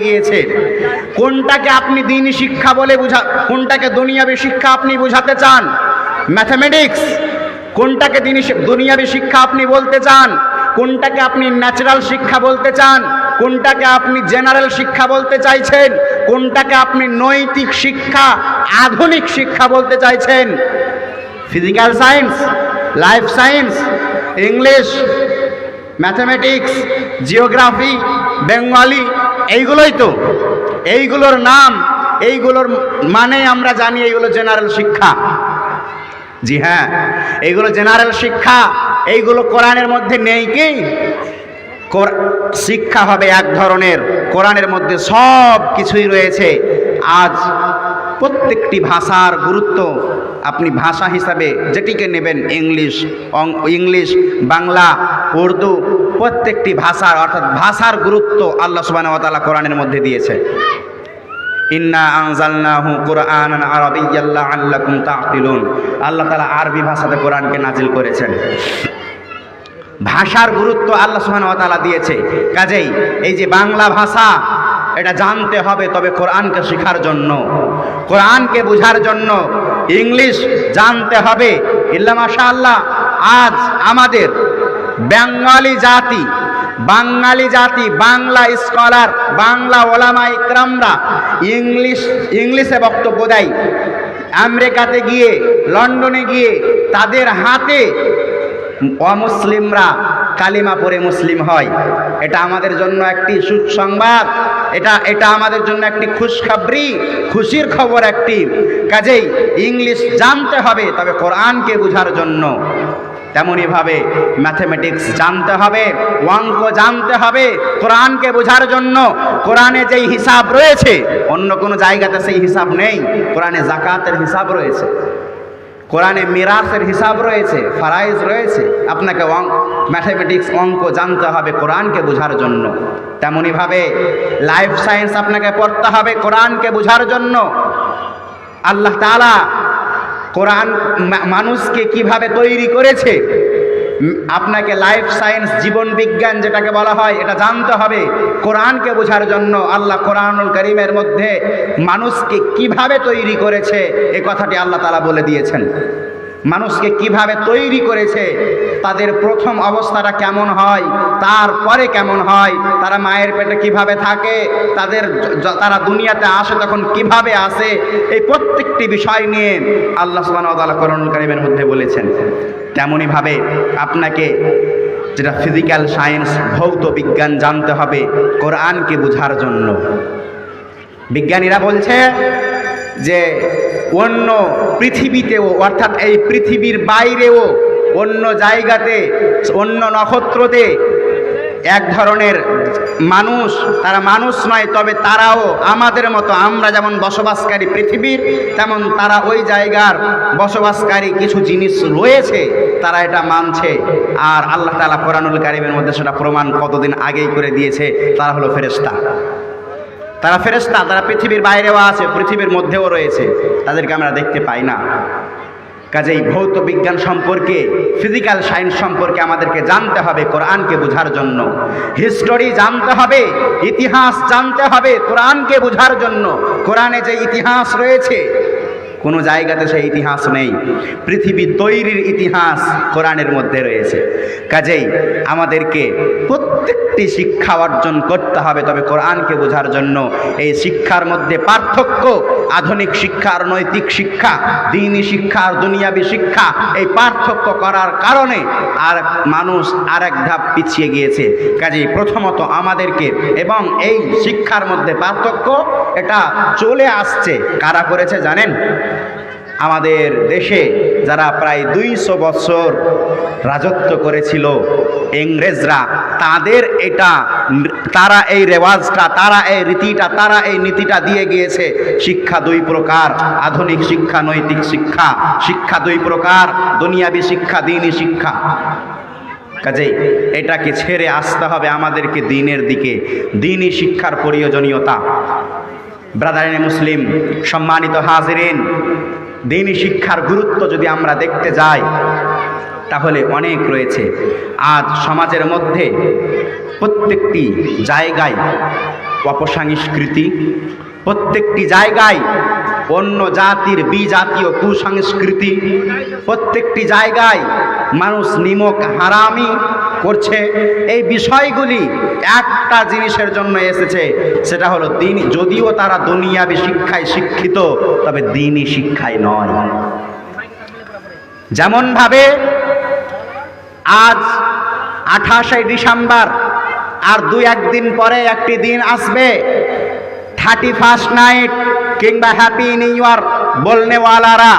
গিয়েছে। কোনটাকে আপনি দিনই শিক্ষা বলে বুঝা, কোনটাকে দুনিয়াবী শিক্ষা আপনি বুঝাতে চান? ম্যাথামেটিক্স কোনটাকে দিনই শি- দুনিয়াবী শিক্ষা আপনি বলতে চান? কোনটাকে আপনি ন্যাচারাল শিক্ষা বলতে চান? কোনটাকে আপনি জেনারেল শিক্ষা বলতে চাইছেন? কোনটাকে আপনি নৈতিক শিক্ষা, আধুনিক শিক্ষা বলতে চাইছেন? Physical science life science English mathematics geography Bengali এইগুলোই তো। এইগুলোর নাম, এইগুলোর মানে আমরা জানি, এইগুলো জেনারেল শিক্ষা। জি হ্যাঁ এইগুলো জেনারেল শিক্ষা, এইগুলো কোরআনের মধ্যে নেই কি? শিক্ষা হবে এক ধরনের, কোরআনের মধ্যে সব কিছুই রয়েছে। আজ প্রত্যেকটি ভাষার গুরুত্ব আপনি ভাষা হিসাবে যেটিকে নেবেন, ইংলিশ ইংলিশ, বাংলা, উর্দু প্রত্যেকটি ভাষার, অর্থাৎ ভাষার গুরুত্ব আল্লাহ সুবহানাহু কোরআনের মধ্যে দিয়েছে। আল্লাহ তাআলা আরবি ভাষাতে কোরআনকে নাজিল করেছেন। ভাষার গুরুত্ব আল্লাহ তাআলা দিয়েছে। কাজেই এই যে বাংলা ভাষা, এটা জানতে হবে তবে কোরআনকে শেখার জন্য। কোরআনকে বোঝার জন্য ইংলিশ জানতে হবে। ইল্লা মাশাআল্লাহ, আজ আমাদের বেঙ্গলি জাতি, বাঙালি জাতি, বাংলা স্কলার, বাংলা ওলামা ইকরামরা ইংলিশ, ইংলিশে বক্তব্য দেয়। আমেরিকাতে গিয়ে, লন্ডনে গিয়ে তাদের হাতে অমুসলিমরা কালিমা পড়ে মুসলিম হয়। এটা আমাদের জন্য একটি সুসংবাদ, এটা এটা আমাদের জন্য একটি খুশখাবরি, খুশির খবর একটি। কাজেই ইংলিশ জানতে হবে, তবে কোরআনকে বোঝার জন্য। তেমনইভাবে ম্যাথমেটিক্স জানতে হবে অঙ্ক জানতে হবে, কোরআনকে বোঝার জন্য। কোরআনে যেই হিসাব রয়েছে, অন্য কোনো জায়গাতে সেই হিসাব নেই। কোরআনে জাকাতের হিসাব রয়েছে। কোরআনে মিরাসের হিসাব রয়েছে, ফারাইজ রয়েছে। আপনাকে ম্যাথামেটিক্স অঙ্ক জানতে হবে, কোরআনকে বোঝার জন্য। তেমনইভাবে লাইফ সায়েন্স আপনাকে পড়তে হবে, কোরআনকে বোঝার জন্য। আল্লাহ তাআলা কোরআন মানুষকে কীভাবে তৈরি করেছে? আপনাকে লাইফ সায়েন্স জীবন বিজ্ঞান যেটাকে বলা হয়, এটা জানতে হবে। কোরআনকে বোঝার জন্য আল্লাহ কোরআনুল করিমের মধ্যে মানুষকে কীভাবে তৈরি করেছে, এ কথাটি আল্লাহ তালা বলে দিয়েছেন। মানুষকে কীভাবে তৈরি করেছে, তাদের প্রথম অবস্থাটা কেমন হয়, তারপরে কেমন হয়, তারা মায়ের পেটে কীভাবে থাকে, তাদের তারা দুনিয়াতে আসে তখন কীভাবে আসে, এই প্রত্যেকটি বিষয় নিয়ে আল্লাহ তাআলা মধ্যে বলেছেন। তেমনইভাবে আপনাকে যেটা ফিজিক্যাল সায়েন্স, ভৌত বিজ্ঞান জানতে হবে, কোরআনকে বোঝার জন্য। বিজ্ঞানীরা বলছে যে অন্য পৃথিবীতেও, অর্থাৎ এই পৃথিবীর বাইরেও, অন্য জায়গাতে, অন্য নক্ষত্রতে এক ধরনের মানুষ, তারা মানুষ নয়, তবে তারাও আমাদের মতো, আমরা যেমন বসবাসকারী পৃথিবীর, তেমন তারা ওই জায়গার বসবাসকারী কিছু জিনিস রয়েছে, তারা এটা মানছে। আর আল্লাহ তালা কোরআনুল কারিমের মধ্যে সেটা প্রমাণ কতদিন আগেই করে দিয়েছে, তারা হলো ফেরেশতা। তারা ফেরেস্তা তারা পৃথিবীর বাইরেও আছে, পৃথিবীর মধ্যেও রয়েছে, তাদেরকে আমরা দেখতে পাই না। কাজেই ভৌত বিজ্ঞান সম্পর্কে, ফিজিক্যাল সায়েন্স সম্পর্কে আমাদেরকে জানতে হবে, কোরআনকে বোঝার জন্য। হিস্টোরি জানতে হবে, ইতিহাস জানতে হবে, কোরআনকে বোঝার জন্য। কোরআনে যে ইতিহাস রয়েছে কোনো জায়গাতে সেই ইতিহাস নেই। পৃথিবী তৈরির ইতিহাস কোরআনের মধ্যে রয়েছে। কাজেই আমাদেরকে প্রত্যেকটি শিক্ষা অর্জন করতে হবে, তবে কোরআনকে বোঝার জন্য এই শিক্ষার মধ্যে পার্থক্য, আধুনিক শিক্ষা আর নৈতিক শিক্ষা, দিনী শিক্ষা আর দুনিয়াবী শিক্ষা, এই পার্থক্য করার কারণে আর মানুষ আর এক ধাপ পিছিয়ে গিয়েছে। কাজেই প্রথমত আমাদেরকে এবং এই শিক্ষার মধ্যে পার্থক্য, এটা চলে আসছে। কারা করেছে জানেন? আমাদের দেশে যারা প্রায় দুইশো বছর রাজত্ব করেছিল ইংরেজরা, তাদের এটা তারা এই রেওয়াজটা, তারা এই রীতিটা, তারা এই নীতিটা দিয়ে গিয়েছে। শিক্ষা দুই প্রকার, আধুনিক শিক্ষা, নৈতিক শিক্ষা। শিক্ষা দুই প্রকার, দুনিয়াবি শিক্ষা, দিনই শিক্ষা। কাজেই এটাকে ছেড়ে আসতে হবে আমাদেরকে দিনের দিকে। দিনই শিক্ষার প্রয়োজনীয়তা। ব্রাদারিনে মুসলিম, সম্মানিত হাজিরিন দিনই শিক্ষার গুরুত্ব যদি আমরা দেখতে যাই, তাহলে অনেক রয়েছে। আজ সমাজের মধ্যে প্রত্যেকটি জায়গায় অপসংস্কৃতি, প্রত্যেকটি জায়গায় অন্য জাতির বিজাতীয় কুসংস্কৃতি। প্রত্যেকটি জায়গায় মানুষ নিমক হারামি করছে। এই বিষয়গুলি একটা জিনিসের জন্য এসেছে, সেটা হলো দিন। যদিও তারা দুনিয়াবি শিক্ষায় শিক্ষিত, তবে দিনই শিক্ষায় নয়। যেমনভাবে আজ আঠাশে ডিসেম্বর, আর দুই একদিন পরে একটি দিন আসবে। থার্টি ফার্স্ট নাইট কিংবা হ্যাপি নিউ ইয়ার বলনেওয়ালারা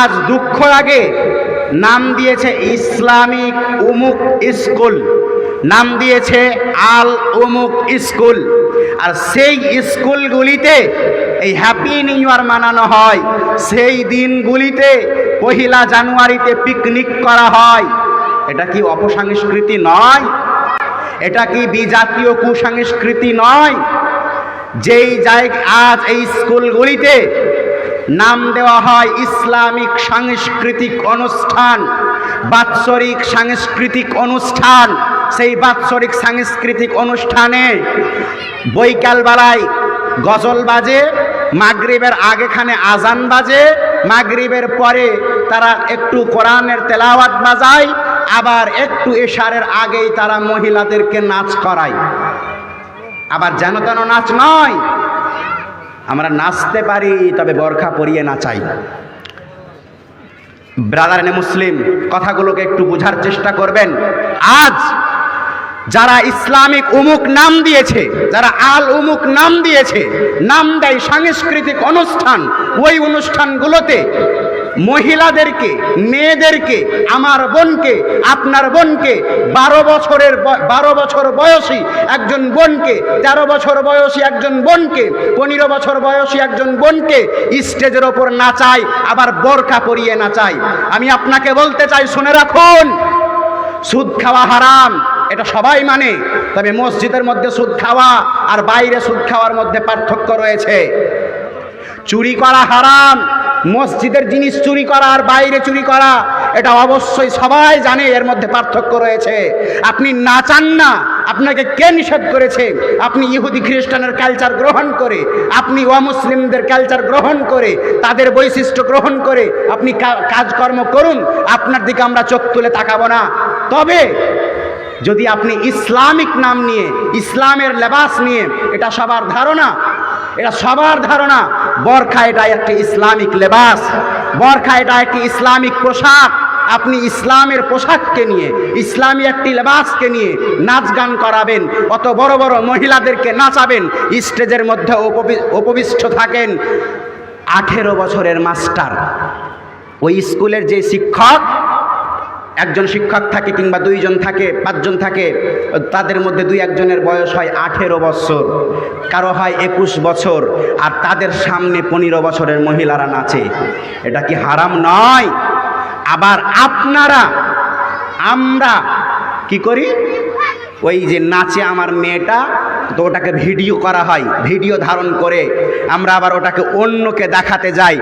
আজ দুঃখ লাগে নাম দিয়েছে ইসলামিক উমুক স্কুল। নাম দিয়েছে আল উমুক স্কুল। আর সেই স্কুলগুলিতে এই হ্যাপি নিউ ইয়ার মানানো হয়। সেই দিনগুলিতে পহিলা জানুয়ারিতে পিকনিক করা হয়। এটা কি অপসংস্কৃতি নয়? এটা কি বিজাতীয় কুসংস্কৃতি নয়? যেই জায়গা আজ এই স্কুলগুলিতে নাম দেওয়া হয় ইসলামিক সাংস্কৃতিক অনুষ্ঠান, বাৎসরিক সাংস্কৃতিক অনুষ্ঠান। সেই বাৎসরিক সাংস্কৃতিক অনুষ্ঠানে বৈকালবেলায় গজল বাজে, মাগরিবের আগেখানে আজান বাজে, মাগরিবের পরে তারা একটু কোরআনের তেলাওয়াত বাজায়, আবার একটু এশারের আগেই তারা মহিলাদেরকে নাচ করায়। আবার যেন তেন নাচ নয়? আমরা নাচতে পারি, তবে বরখা পরিয়ে নাচাই ব্রাদার মুসলিম, কথাগুলোকে একটু বোঝার চেষ্টা করবেন। আজ যারা ইসলামিক উমুক নাম দিয়েছে, যারা আল উমুক নাম দিয়েছে, নাম দেয় সাংস্কৃতিক অনুষ্ঠান, ওই অনুষ্ঠানগুলোতে মহিলাদেরকে, মেয়েদেরকে, আমার বোনকে, আপনার বোনকে, বারো বছরের বারো বছর বয়সী একজন বোনকে, তেরো বছর বয়সী একজন বোনকে, পনেরো বছর বয়সী একজন বোনকে স্টেজের ওপর নাচায় আবার বোরকা পরিয়ে নাচায় আমি আপনাকে বলতে চাই, শুনে রাখুন, সুদ খাওয়া হারাম, এটা সবাই মানে। তবে মসজিদের মধ্যে সুদ খাওয়া আর বাইরে সুদ খাওয়ার মধ্যে পার্থক্য রয়েছে। চুরি করা হারাম মসজিদের জিনিস চুরি করা আর বাইরে চুরি করা, এটা অবশ্যই সবাই জানে, এর মধ্যে পার্থক্য রয়েছে। আপনি না চান না, আপনাকে কে নিষেধ করেছে? আপনি ইহুদি খ্রিস্টানের কালচার গ্রহণ করে, আপনি অমুসলিমদের কালচার গ্রহণ করে, তাদের বৈশিষ্ট্য গ্রহণ করে, আপনি কাজকর্ম করুন, আপনার দিকে আমরা চোখ তুলে তাকাবো না। তবে, যদি আপনি ইসলামিক নাম নিয়ে, ইসলামের লেবাস নিয়ে, এটা সবার ধারণা এটা সবার ধারণা, বরখা এটা একটি ইসলামিক লেবাস, বরখা এটা একটি ইসলামিক পোশাক। আপনি ইসলামের পোশাককে নিয়ে, ইসলামী একটি লেবাসকে নিয়ে নাচ গান করাবেন, অত বড় বড় মহিলাদেরকে নাচাবেন, স্টেজের মধ্যে উপবি- উপবিষ্ট থাকেন। আঠেরো বছরের মাস্টার, ওই স্কুলের যে শিক্ষক একজন শিক্ষক থাকে কিংবা দুইজন থাকে, পাঁচজন থাকে, তাদের মধ্যে দুই একজনের বয়স হয় আঠেরো বছর, কারও হয় একুশ বছর, আর তাদের সামনে পনেরো বছরের মহিলারা নাচে। এটা কি হারাম নয়? আবার আপনারা, আমরা কি করি? ওই যে নাচে আমার মেয়েটা, তো ওটাকে ভিডিও করা হয়, ভিডিও ধারণ করে। আমরা আবার ওটাকে অন্যকে দেখাতে যাই,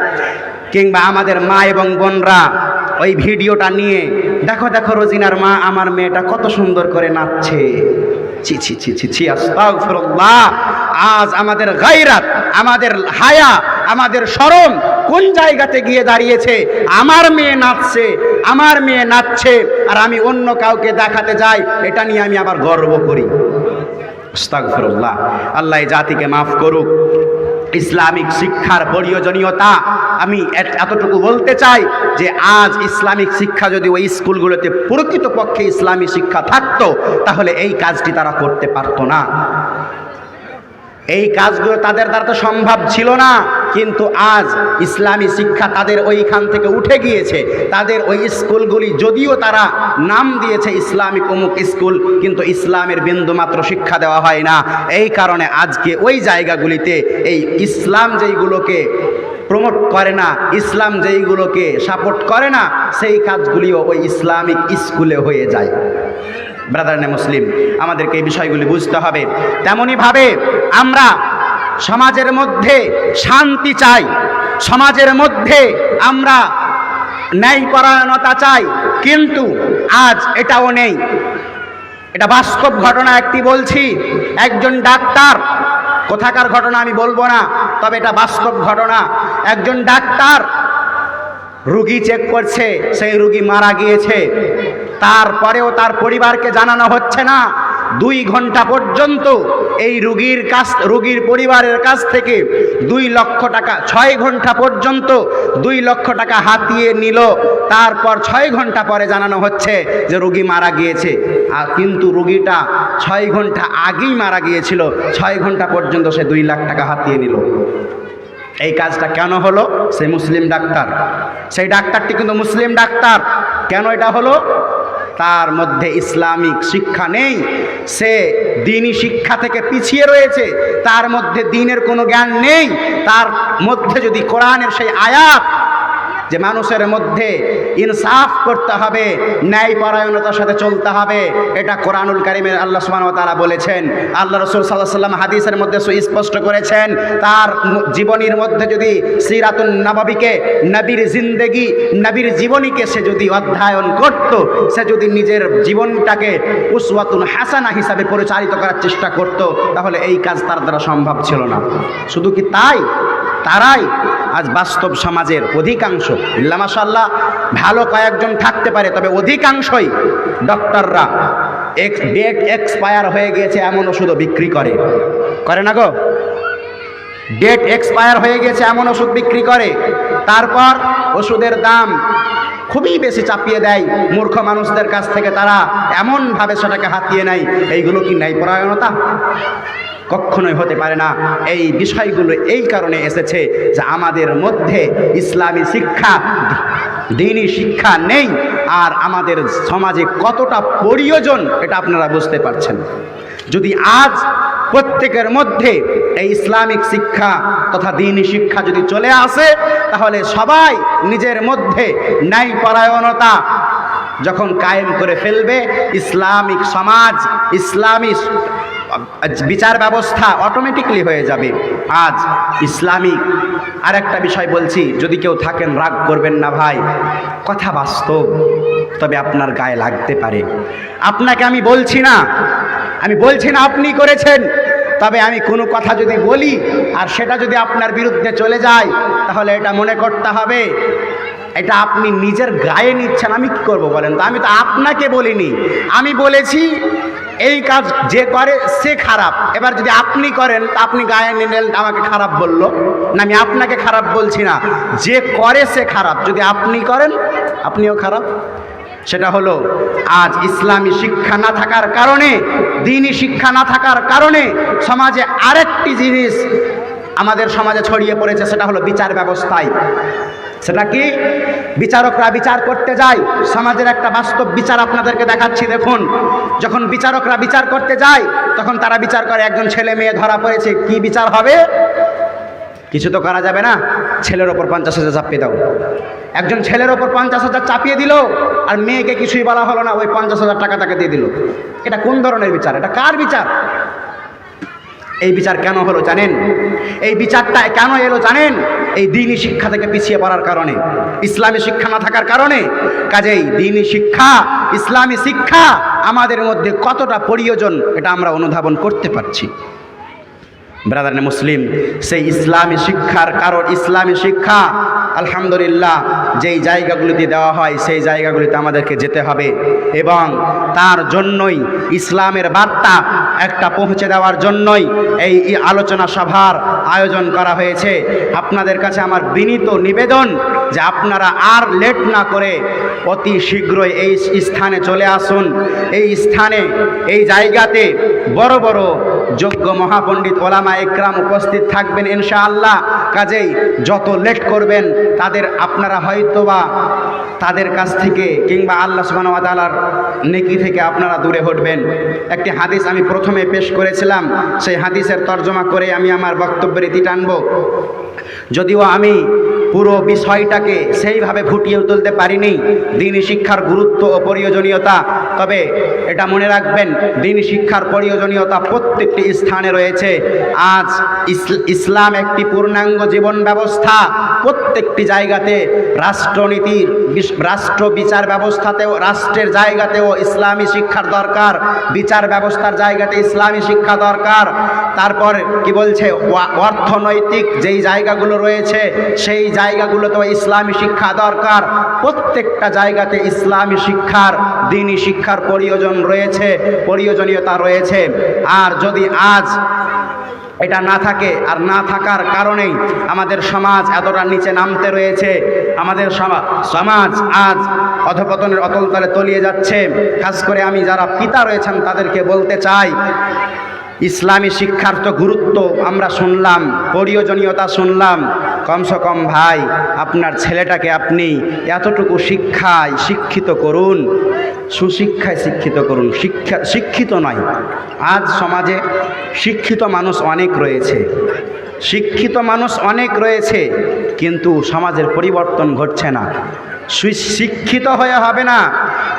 কিংবা আমাদের মা এবং বোনরা ওই ভিডিওটা নিয়ে দেখো দেখো, রোজিনার মা আমার মেয়েটা কত সুন্দর করে নাচছে। ছি ছি ছি ছি ছি আজ আমাদের গায়রাত, আমাদের হায়া, আমাদের শরম কোন জায়গাতে গিয়ে দাঁড়িয়েছে? আমার মেয়ে নাচছে, আমার মেয়ে নাচছে, আর আমি অন্য কাউকে দেখাতে যাই, এটা নিয়ে আমি আবার গর্ব করি। আল্লাহ জাতিকে মাফ করুক। ইসলামিক শিক্ষার প্রয়োজনীয়তা আমি এতটুকু বলতে চাই যে আজ ইসলামিক শিক্ষা যদি ওই স্কুলগুলোতে প্রকৃতপক্ষে ইসলামী শিক্ষা থাকত, তাহলে এই কাজটি তারা করতে পারত না। এই কাজগুলো তাদের দ্বারা তো সম্ভব ছিল না। কিন্তু আজ ইসলামী শিক্ষা তাদের ওইখান থেকে উঠে গিয়েছে। তাদের ওই স্কুলগুলি যদিও তারা নাম দিয়েছে ইসলামিক অমুক স্কুল, কিন্তু ইসলামের বিন্দুমাত্র শিক্ষা দেওয়া হয় না। এই কারণে আজকে ওই জায়গাগুলিতে এই ইসলাম যেইগুলোকে প্রমোট করে না, ইসলাম যেইগুলোকে সাপোর্ট করে না, সেই কাজগুলিও ওই ইসলামিক স্কুলে হয়ে যায়। ব্রাদার নে মুসলিম আমাদেরকে এই বিষয়গুলি বুঝতে হবে। তেমনইভাবে আমরা সমাজের মধ্যে শান্তি চাই। সমাজের মধ্যে আমরা ন্যায়পরায়ণতা চাই, কিন্তু আজ এটাও নেই। এটা বাস্তব ঘটনা একটি বলছি, একজন ডাক্তার, কোথাকার ঘটনা আমি বলব না, তবে এটা বাস্তব ঘটনা। একজন ডাক্তার রুগী চেক করছে, সেই রুগী মারা গিয়েছে। তারপরেও তার পরিবারকে জানানো হচ্ছে না। দুই ঘণ্টা পর্যন্ত এই রুগীর কাছ, রুগীর পরিবারের কাছ থেকে দুই লক্ষ টাকা, ছয় ঘণ্টা পর্যন্ত দুই লক্ষ টাকা হাতিয়ে নিল। তারপর ছয় ঘণ্টা পরে জানানো হচ্ছে যে রুগী মারা গিয়েছে। আর কিন্তু রুগীটা ছয় ঘণ্টা আগেই মারা গিয়েছিল। ছয় ঘণ্টা পর্যন্ত সে দুই লাখ টাকা হাতিয়ে নিল। এই কাজটা কেন হলো? সে মুসলিম ডাক্তার। সেই ডাক্তারটি কিন্তু মুসলিম ডাক্তার। কেন এটা হলো? তার মধ্যে ইসলামিক শিক্ষা নেই। সে দিনই শিক্ষা থেকে পিছিয়ে রয়েছে। তার মধ্যে দিনের কোনো জ্ঞান নেই। তার মধ্যে যদি কোরআনের সেই আয়াত যে মানুষের মধ্যে ইনসাফ করতে হবে ন্যায় পরায়ণতার সাথে চলতে হবে, এটা কোরআনুল কারিমের আল্লাহ সুবহানাহু তারা বলেছেন। আল্লাহ রসুল সাল্লাহ সাল্লাম হাদিসের মধ্যে সুস্পষ্ট করেছেন, তার জীবনীর মধ্যে যদি সিরাতুন নবাবিকে, নবীর জিন্দেগি, নবীর জীবনীকে সে যদি অধ্যয়ন করত, সে যদি নিজের জীবনটাকে উসওয়াতুন হাসানা হিসাবে পরিচালিত করার চেষ্টা করত, তাহলে এই কাজ তার দ্বারা সম্ভব ছিল না। শুধু কি তাই? তারাই আজ বাস্তব সমাজের অধিকাংশ। ইল্লা মাশাল্লাহ ভালো কয়েকজন থাকতে পারে, তবে অধিকাংশই ডক্টররা এক্স, ডেট এক্সপায়ার হয়ে গিয়েছে, এমন ওষুধও বিক্রি করে। করে না গো? ডেট এক্সপায়ার হয়ে গেছে এমন ওষুধ বিক্রি করে। তারপর ওষুধের দাম খুবই বেশি চাপিয়ে দেয় মূর্খ মানুষদের কাছ থেকে তারা এমনভাবে সেটাকে হাতিয়ে নেয়। এইগুলো কি ন্যায় পরায়ণতা কখনোই হতে পারে না। এই বিষয়গুলো এই কারণে এসেছে যে আমাদের মধ্যে ইসলামী শিক্ষা দিনই শিক্ষা নেই আর আমাদের সমাজে কতটা প্রয়োজন এটা আপনারা বুঝতে পারছেন। যদি আজ প্রত্যেকের মধ্যে এই ইসলামিক শিক্ষা তথা দিন শিক্ষা যদি চলে আসে, তাহলে সবাই নিজের মধ্যে ন্যায়পরায়ণতা যখন কায়েম করে ফেলবে, ইসলামিক সমাজ, ইসলামী বিচার ব্যবস্থা অটোমেটিকলি হয়ে যাবে। আজ ইসলামিক আর একটা বিষয় বলছি, যদি কেউ থাকেন, রাগ করবেন না ভাই। কথা বাস্তব, তবে আপনার গায়ে লাগতে পারে। আপনাকে আমি বলছি না, আমি বলছি না আপনি করেছেন, তবে আমি কোনো কথা যদি বলি, আর সেটা যদি আপনার বিরুদ্ধে চলে যায়, তাহলে এটা মনে করতে হবে। এটা আপনি নিজের গায়ে নিচ্ছেন, আমি কি করব বলেন তো? আমি তো আপনাকে বলিনি। আমি বলেছি, এই কাজ যে করে, সে খারাপ। এবার যদি আপনি করেন আপনি গায়ে নিলেন, আমাকে খারাপ বলল। না, আমি আপনাকে খারাপ বলছি না। যে করে, সে খারাপ। যদি আপনি করেন, আপনিও খারাপ। সেটা হলো, আজ ইসলামী শিক্ষা না থাকার কারণে দিনই শিক্ষা না থাকার কারণে সমাজে আরেকটি জিনিস আমাদের সমাজে ছড়িয়ে পড়েছে, সেটা হলো বিচার ব্যবস্থায়। সেটা কি? বিচারকরা বিচার করতে যায়, সমাজের একটা বাস্তব বিচার আপনাদেরকে দেখাচ্ছি, দেখুন। যখন বিচারকরা বিচার করতে যায়, তখন তারা বিচার করে, একজন ছেলে মেয়ে ধরা পড়েছে, কি বিচার হবে? কিছু তো করা যাবে না, ছেলের ওপর পঞ্চাশ হাজার চাপিয়ে দাও। একজন ছেলের ওপর পঞ্চাশ হাজার চাপিয়ে দিল, আর মেয়েকে কিছুই বলা হলো না, ওই পঞ্চাশ হাজার টাকা তাকে দিয়ে দিল। এটা কোন ধরনের বিচার? এটা কার বিচার? এই বিচার কেন হলো জানেন? এই বিচারটা কেন এলো জানেন? এই দিনই শিক্ষা থেকে পিছিয়ে পড়ার কারণে, ইসলামী শিক্ষা না থাকার কারণে। কাজেই দিনই শিক্ষা, ইসলামী শিক্ষা আমাদের মধ্যে কতটা প্রয়োজন, এটা আমরা অনুধাবন করতে পারছি। ব্রাদার মুসলিম, সেই ইসলামী শিক্ষার কারণ, ইসলামী শিক্ষা, আলহামদুলিল্লাহ, যেই জায়গাগুলিতে দেওয়া হয়, সেই জায়গাগুলিতে আমাদেরকে যেতে হবে এবং তার জন্যই ইসলামের বার্তা একটা পৌঁছে দেওয়ার জন্যই এই আলোচনা সভার আয়োজন করা হয়েছে। আপনাদের কাছে আমার বিনীত নিবেদন যে আপনারা আর লেট না করে অতি শীঘ্রই এই স্থানে চলে আসুন। এই স্থানে, এই জায়গাতে বড় বড় যোগ্য মহাপণ্ডিত ওলামা একরাম উপস্থিত থাকবেন ইনশাআল্লাহ। কাজেই যত লেট করবেন, তাদের আপনারা হয়তোবা তাদের কাছ থেকে কিংবা আল্লাহ তাআলার নেকি থেকে আপনারা দূরে হটবেন। একটি হাদিস আমি প্রথমে পেশ করেছিলাম, সেই হাদিসের তর্জমা করে আমি আমার বক্তব্যের ইতি টানব। যদিও আমি পুরো বিষয়টাকে সেইভাবে ফুটিয়ে তুলতে পারিনি। দিনই শিক্ষার গুরুত্ব ও প্রয়োজনীয়তা। তবে এটা মনে রাখবেন দিনই শিক্ষার প্রয়োজনীয়তা প্রত্যেকটি স্থানে রয়েছে। আজ ইসল- ইসলাম একটি পূর্ণাঙ্গ জীবন ব্যবস্থা। প্রত্যেকটি জায়গাতে রাষ্ট্রনীতির রাষ্ট্র বিচার ব্যবস্থাতেও, রাষ্ট্রের জায়গাতেও ইসলামী শিক্ষার দরকার। বিচার ব্যবস্থার জায়গাতে ইসলামী শিক্ষা দরকার। তারপর কি বলছে অর্থনৈতিক যেই জায়গাগুলো রয়েছে, সেই জায়গাগুলোতেও ইসলামী শিক্ষা দরকার। প্রত্যেকটা জায়গাতে ইসলামী শিক্ষার দিনই শিক্ষার প্রয়োজন রয়েছে, প্রয়োজনীয়তা রয়েছে। আর যদি আজ এটা না থাকে আর না থাকার কারণেই আমাদের সমাজ এতটা নিচে নামতে রয়েছে, আমাদের সমা- সমাজ আজ অধপতনের অতলতলে তলিয়ে যাচ্ছে। খাস করে আমি যারা পিতা রয়েছেন তাদেরকে বলতে চাই ইসলামী শিক্ষার তো গুরুত্ব, আমরা শুনলাম, প্রয়োজনীয়তা শুনলাম। কমসে কম ভাই, আপনার ছেলেটাকে আপনি এতটুকু শিক্ষায় শিক্ষিত করুন, সুশিক্ষায় শিক্ষিত করুন। শিক্ষা, শিক্ষিত নয়, আজ সমাজে শিক্ষিত মানুষ অনেক রয়েছে। শিক্ষিত মানুষ অনেক রয়েছে, কিন্তু সমাজের পরিবর্তন ঘটছে না। সুশিক্ষিত হয়ে হবে না।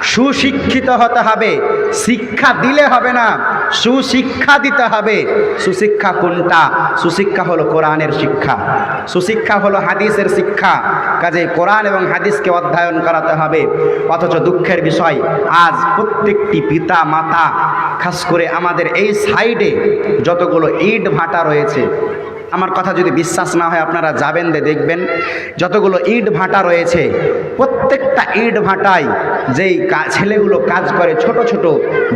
সুশিক্ষিত হতে হবে, শিক্ষা দিলে হবে না, সুশিক্ষা দিতে হবে। সুশিক্ষা কোনটা? সুশিক্ষা হলো কোরআনের শিক্ষা। সুশিক্ষা হলো হাদিসের শিক্ষা। কাজে কোরআন এবং হাদিসকে অধ্যয়ন করাতে হবে। অথচ দুঃখের বিষয়, আজ প্রত্যেকটি পিতা, মাতা, খাস করে আমাদের এই সাইডে যতগুলো ইট ভাটা রয়েছে আমার কথা যদি বিশ্বাস না হয়, আপনারা যাবেন দে দেখবেন, যতগুলো ইট ভাটা রয়েছে, প্রত্যেকটা ইট ভাটায় যেই ছেলেগুলো কাজ করে, ছোট ছোট,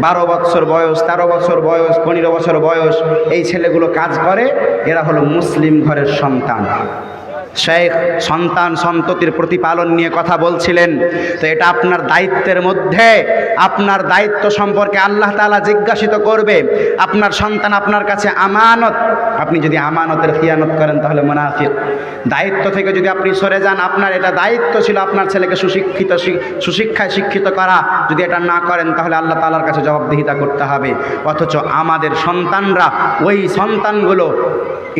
বারো বছর বয়স, তেরো বছর বয়স, পনেরো বছর বয়স, এই ছেলেগুলো কাজ করে, এরা হলো মুসলিম ঘরের সন্তান। শেখ সন্তান সন্ততির প্রতিপালন নিয়ে কথা বলছিলেন। তো এটা আপনার দায়িত্বের মধ্যে। আপনার দায়িত্ব সম্পর্কে আল্লাহ তালা জিজ্ঞাসিত করবে, আপনার সন্তান আপনার কাছে আমানত। আপনি যদি আমানতের খিয়ানত করেন তাহলে মুনাফিক। দায়িত্ব থেকে যদি আপনি সরে যান, আপনার এটা দায়িত্ব ছিল আপনার ছেলেকে সুশিক্ষিত সুশিক্ষায় শিক্ষিত করা। যদি এটা না করেন, তাহলে আল্লাহ তাআলার কাছে জবাবদিহিতা করতে হবে। অথচ আমাদের সন্তানরা, ওই সন্তানগুলো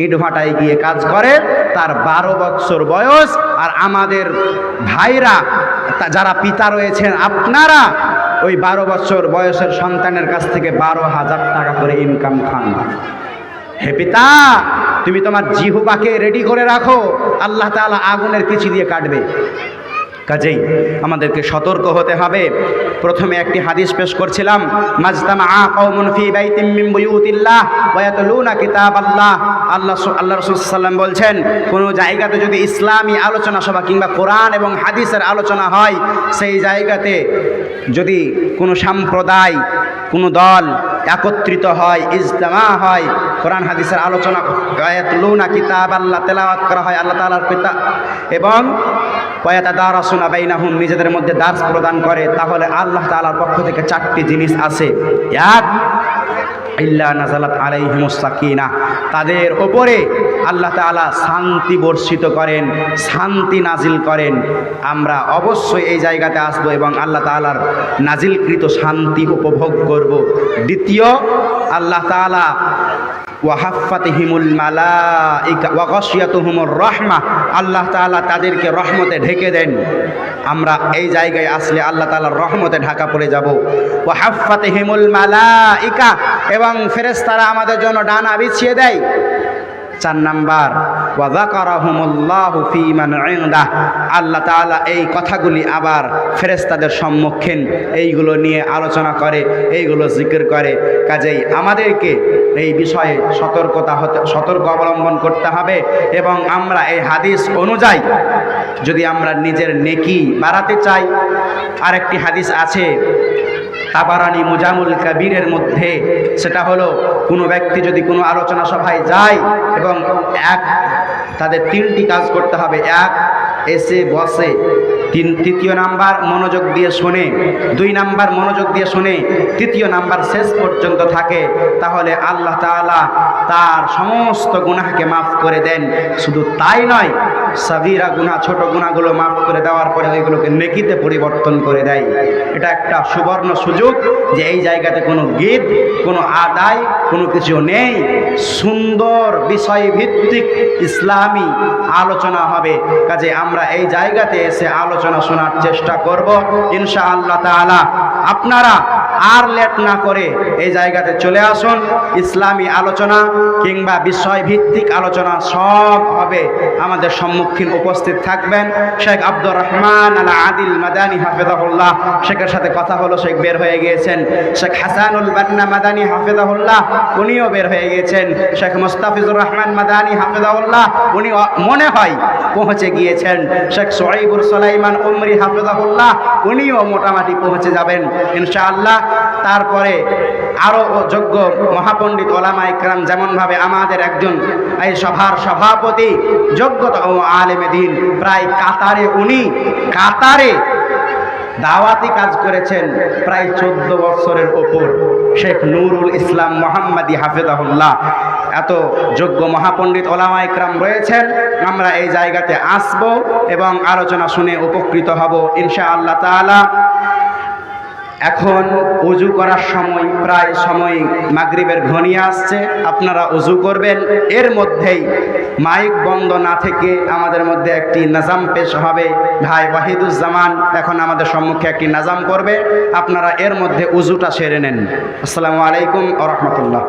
ইটভাটায় গিয়ে কাজ করে, তার বারো বৎসর বয়স। আর আমাদের ভাইরা যারা পিতা রয়েছেন, আপনারা ওই বারো বছর বয়সের সন্তানের কাছ থেকে বারো হাজার টাকা করে ইনকাম খান। হে পিতা, তুমি তোমার জিহুবাকে রেডি করে রাখো। আল্লাহ তালা আগুনের কিছু দিয়ে কাটবে। কাজেই আমাদেরকে সতর্ক হতে হবে। প্রথমে একটি হাদিস পেশ করছিলাম মাজতামা কওমুন ফি বাইতিম মিন বুয়ুতিল্লাহ ওয়া ইয়াতলুনা আল্লাহ আল্লাহ রাসূল সাল্লাল্লাহু বলছেন, কোন জায়গাতে যদি ইসলামী আলোচনা সভা কিংবা কোরআন এবং হাদিসের আলোচনা হয়, সেই জায়গাতে যদি কোনো সম্প্রদায়, কোনো দল একত্রিত হয়, ইজতেমা হয়। কোরআন, হাদিসের আলোচনা লুনা, কিতাব, আল্লাহ তেলাওয়াত করা হয় আল্লাহ তালার পিতা। এবং কয়াতা দারাসুনা বাইনাহুম, নিজেদের মধ্যে দাস প্রদান করে। তাহলে আল্লাহ তালার পক্ষ থেকে চারটি জিনিস আছে। এক ইল্লা নাজালাত আলাইহিমুস সাকিনা। তাদের ওপরে আল্লাহ তাআলা শান্তি বর্ষিত করেন, শান্তি নাজিল করেন। আমরা অবশ্যই এই জায়গাতে আসব এবং আল্লাহ তাআলার নাজিলকৃত শান্তি উপভোগ করব। দ্বিতীয়, আল্লাহ তাআলা গাশিয়াতুহুমুর রাহমা। আল্লাহ তাআলা তাদেরকে রহমতে ঢেকে দেন। আমরা এই জায়গায় আসলে আল্লাহ তালার রহমতে ঢাকা পড়ে যাব। মালা ইকা এবং ফেরেশতারা আমাদের জন্য ডানা বিছিয়ে দেয়। চার নাম্বার আল্লাহ তাআলা এই কথাগুলি আবার ফেরেশতাদের সম্মুখীন এইগুলো নিয়ে আলোচনা করে, এইগুলো জিকির করে। কাজেই আমাদেরকে এই বিষয়ে সতর্কতা হতে, সতর্ক অবলম্বন করতে হবে এবং আমরা এই হাদিস অনুযায়ী যদি আমরা নিজের নেকি বাড়াতে চাই, আরেকটি হাদিস আছে তাবারানি মুজামুল কাবিরের মধ্যে। সেটা হলো, কোনো ব্যক্তি যদি কোনো আলোচনা সভায় যায় এবং এক, তাদের তিনটি কাজ করতে হবে। এক, এসে, বসে। তিন তৃতীয় নাম্বার মনোযোগ দিয়ে শোনে। দুই নাম্বার মনোযোগ দিয়ে শোনে। তৃতীয় নাম্বার শেষ পর্যন্ত থাকে। তাহলে আল্লাহ তাআলা তার সমস্ত গুনাহকে মাফ করে দেন। শুধু তাই নয় সাবিরা গুনাহ, ছোট গুনাহগুলো মাফ করে দেওয়ার পরে ওইগুলোকে নেকিতে পরিবর্তন করে দেয়। এটা একটা সুবর্ণ সুযোগ যে এই জায়গাতে কোনো গীত কোনো আদায়, কোনো কিছু নেই। সুন্দর বিষয় ভিত্তিক ইসলামী আলোচনা হবে। কাজে আমরা এই জায়গাতে এসে আলোচনা শোনার চেষ্টা করব। ইনশা আল্লাহ তাআলা আপনারা আর লেট না করে এই জায়গাতে চলে আসুন। ইসলামী আলোচনা কিংবা বিষয় ভিত্তিক আলোচনা সব হবে আমাদের সম্মুখীন উপস্থিত থাকবেন। শেখ আব্দুর রহমান আল আদিল মাদানী হাফেজাহুল্লাহ শেখের সাথে কথা হলো, শেখ বের হয়ে গিয়েছেন। শেখ হাসানুল বান্না মাদানী হাফেজাহুল্লাহ, উনিও বের হয়ে গিয়েছেন। শেখ মুস্তাফিজুর রহমান মাদানী হাফেজাহুল্লাহ উনি মনে হয় পৌঁছে গিয়েছেন। শেখ সোহাইবুর সালাইমান উমরি হাফেজাহুল্লাহ, উনিও মোটামুটি পৌঁছে যাবেন, ইনশাআল্লাহ। তারপরে আরও যোগ্য মহাপণ্ডিত ওলামা ইকরাম যেমনভাবে আমাদের একজন এই সভার সভাপতি, যোগ্যতা ও আলেমে দিন, প্রায় কাতারে উনি কাতারে দাওয়াতি কাজ করেছেন প্রায় চোদ্দ বছরের ওপর। শেখ নুরুল ইসলাম মোহাম্মদী হাফেজাহুল্লাহ। এত যোগ্য মহাপণ্ডিত ওলামা ইকরাম রয়েছেন। আমরা এই জায়গাতে আসব এবং আলোচনা শুনে উপকৃত হব ইনশা আল্লাহ তাআলা। এখন উজু করার সময়, প্রায় সময় মাগরিবের ঘনিয়ে আসছে, আপনারা উজু করবেন। এর মধ্যেই মাইক বন্ধ না থেকে আমাদের মধ্যে একটি নাজাম পেশ হবে। ভাই ওয়াহিদুজ্জামান এখন আমাদের সম্মুখে একটি নাজাম করবে। আপনারা এর মধ্যে উজুটা সেরে নেন। আসসালামু আলাইকুম আ রহমতুল্লাহ।